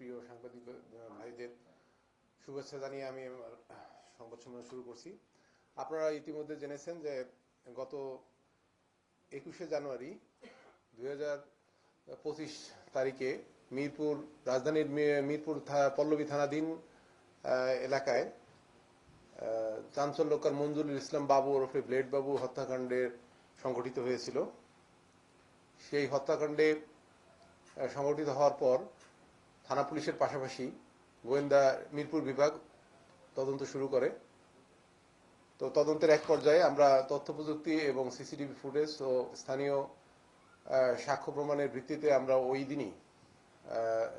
প্রিয় সাংবাদিক ভাইদের শুভেচ্ছা জানিয়ে আমি সংবাদ সম্মেলন শুরু করছি। আপনারা ইতিমধ্যে জেনেছেন যে গত একুশে জানুয়ারি দুই তারিখে মিরপুর, রাজধানীর মিরপুর পল্লবী থানাধীন এলাকায় চাঞ্চল্যকর মঞ্জুরুল ইসলাম বাবু ওরফে ব্লেড বাবু হত্যাকাণ্ডের সংঘটিত হয়েছিল। সেই হত্যাকাণ্ডে সংঘটিত হওয়ার পর থানা পুলিশের পাশাপাশি গোয়েন্দা মিরপুর বিভাগ তদন্ত শুরু করে। তো তদন্তের এক পর্যায়ে আমরা তথ্য প্রযুক্তি এবং সিসিটিভি ফুটেজ ও স্থানীয় সাক্ষ্য প্রমাণের ভিত্তিতে আমরা ওই দিনই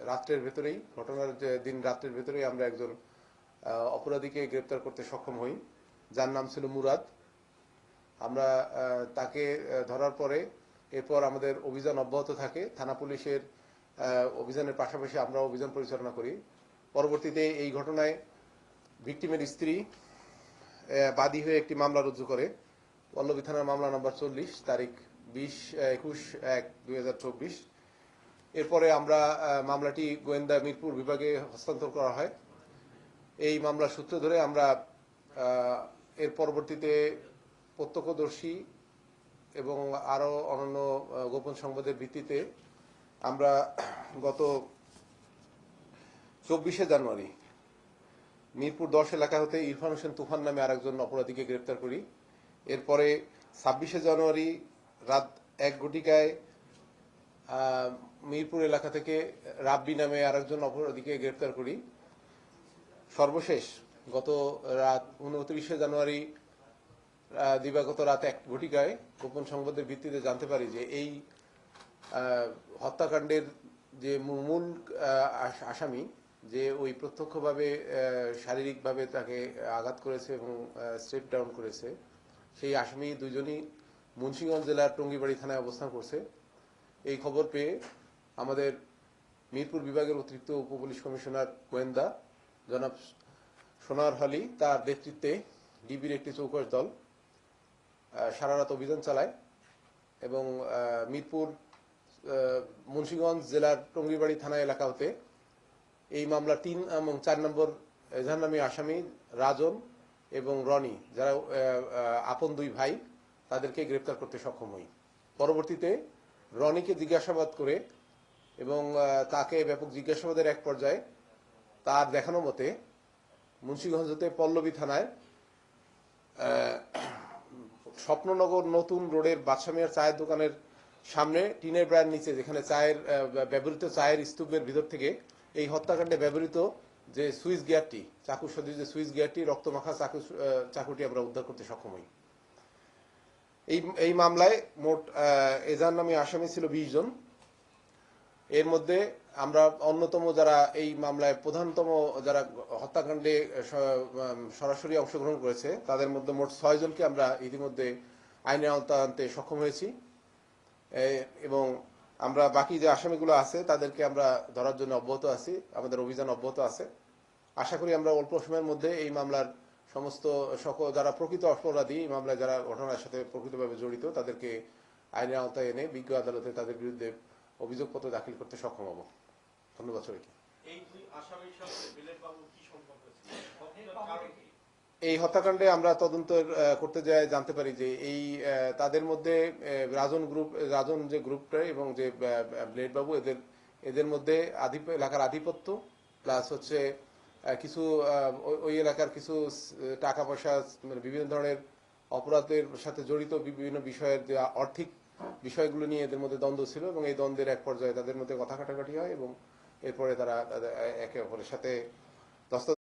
রাত্রের ভেতরেই, ঘটনার দিন রাত্রের ভেতরেই আমরা একজন অপরাধীকে গ্রেপ্তার করতে সক্ষম হই। যার নাম ছিল মুরাদ। আমরা তাকে ধরার পরে এরপর আমাদের অভিযান অব্যাহত থাকে। থানা পুলিশের অভিযানের পাশাপাশি আমরা অভিযান পরিচালনা করি। পরবর্তীতে এই ঘটনায় ভিকটিমের স্ত্রী বাদী হয়ে একটি মামলা রুজু করে। পল্লবী থানার মামলা নম্বর চল্লিশ, তারিখ বিশ একুশ এক দুই এরপরে আমরা মামলাটি গোয়েন্দা মিরপুর বিভাগে হস্তান্তর করা হয়। এই মামলার সূত্র ধরে আমরা এর পরবর্তীতে প্রত্যক্ষদর্শী এবং আরও অন্যান্য গোপন সংবাদের ভিত্তিতে আমরা গত চব্বিশে জানুয়ারি মিরপুর দশ এলাকা হতে ইরফান হোসেন তুফান নামে আরেকজন অপরাধীকে গ্রেপ্তার করি। এরপরে ছাব্বিশে জানুয়ারি রাত এক ঘটিকায় মিরপুর এলাকা থেকে রাব্বি নামে আরেকজন অপরাধীকে গ্রেপ্তার করি। সর্বশেষ গত রাত উনত্রিশে জানুয়ারি দিবাগত রাত এক ঘটিকায় গোপন সংবাদের ভিত্তিতে জানতে পারি যে এই হত্যাকাণ্ডের যে মূল আস- আসামি যে ওই প্রত্যক্ষভাবে শারীরিকভাবে তাকে আঘাত করেছে এবং স্টেপ ডাউন করেছে সেই আসামি দুজনই মুন্সিগঞ্জ জেলার টঙ্গিবাড়ি থানায় অবস্থান করছে। এই খবর পেয়ে আমাদের মিরপুর বিভাগের অতিরিক্ত উপপুলিশ কমিশনার গোয়েন্দা জনাব সোনার হলি তার নেতৃত্বে ডিবির একটি চৌকস দল আহ, সারা রাত অভিযান চালায় এবং মিরপুর মুন্সিগঞ্জ জেলার টঙ্গিবাড়ি থানা এলাকা হতে এই মামলা তিন এবং চার নম্বর এজাহারনামী আসামি রাজন এবং রনি, যারা আপন দুই ভাই, তাদেরকে গ্রেপ্তার করতে সক্ষম হই। পরবর্তীতে রনিকে জিজ্ঞাসাবাদ করে এবং তাকে ব্যাপক জিজ্ঞাসাবাদের এক পর্যায়ে তার দেখানো মতে মুন্সিগঞ্জ হতে পল্লবী থানায় স্বপ্ননগর নতুন রোডের বাদশামিয়ার চায়ের দোকানের সামনে টিনের ব্র্যান্ড নিচে যেখানে চায়ের ব্যবহৃত চায়ের স্তূপের ভিতর থেকে এই হত্যাকাণ্ডে ব্যবহৃত যে সুইচ গিয়ারটি চাকু সদৃশ যে সুইচ গিয়ারটি রক্তমাখা চাকু চাকুটি আমরা উদ্ধার করতে সক্ষম হই। এই এই মামলায় মোট আহ, এজাহার নামে আসামি ছিল বিশ জন। এর মধ্যে আমরা অন্যতম যারা এই মামলায় প্রধানতম যারা হত্যাকাণ্ডে সরাসরি অংশগ্রহণ করেছে তাদের মধ্যে মোট ছয় জনকে আমরা ইতিমধ্যে আইনের আওতায় আনতে সক্ষম হয়েছি। এবং আমরা বাকি যে আসামিগুলো আছে তাদেরকে আমরা ধরার জন্য অব্যাহত আছি আমাদের অভিযান অব্যাহত আছে। আশা করি আমরা অল্প সময়ের মধ্যে এই মামলার সমস্ত সকল যারা প্রকৃত অপরাধী এই মামলায় যারা ঘটনার সাথে প্রকৃতভাবে জড়িত তাদেরকে আইনের আওতায় এনে বিজ্ঞ আদালতে তাদের বিরুদ্ধে অভিযোগপত্র দাখিল করতে সক্ষম হব। ধন্যবাদ সবাইকে। এই দুই আসামির সাথে বিলেট বাবুর কি সম্পর্ক ছিল? কারণ কি? এই হত্যাকাণ্ডে আমরা তদন্ত করতে যাই, জানতে পারি যে এই তাদের মধ্যে রাজন গ্রুপ, রাজন যে গ্রুপটা এবং যে ব্লেড বাবু এদের এদের মধ্যে আধিপ, এলাকার আধিপত্য, প্লাস হচ্ছে কিছু ওই- ওই এলাকার কিছু টাকা পয়সা মানে বিভিন্ন ধরনের অপরাধের সাথে জড়িত বিভিন্ন বিষয়ের যে আর্থিক বিষয়গুলো নিয়ে এদের মধ্যে দ্বন্দ্ব ছিল এবং এই দ্বন্দ্বের এক পর্যায়ে তাদের মধ্যে কথা কাটাকাটি হয় এবং এরপরে তারা একে অপরের সাথে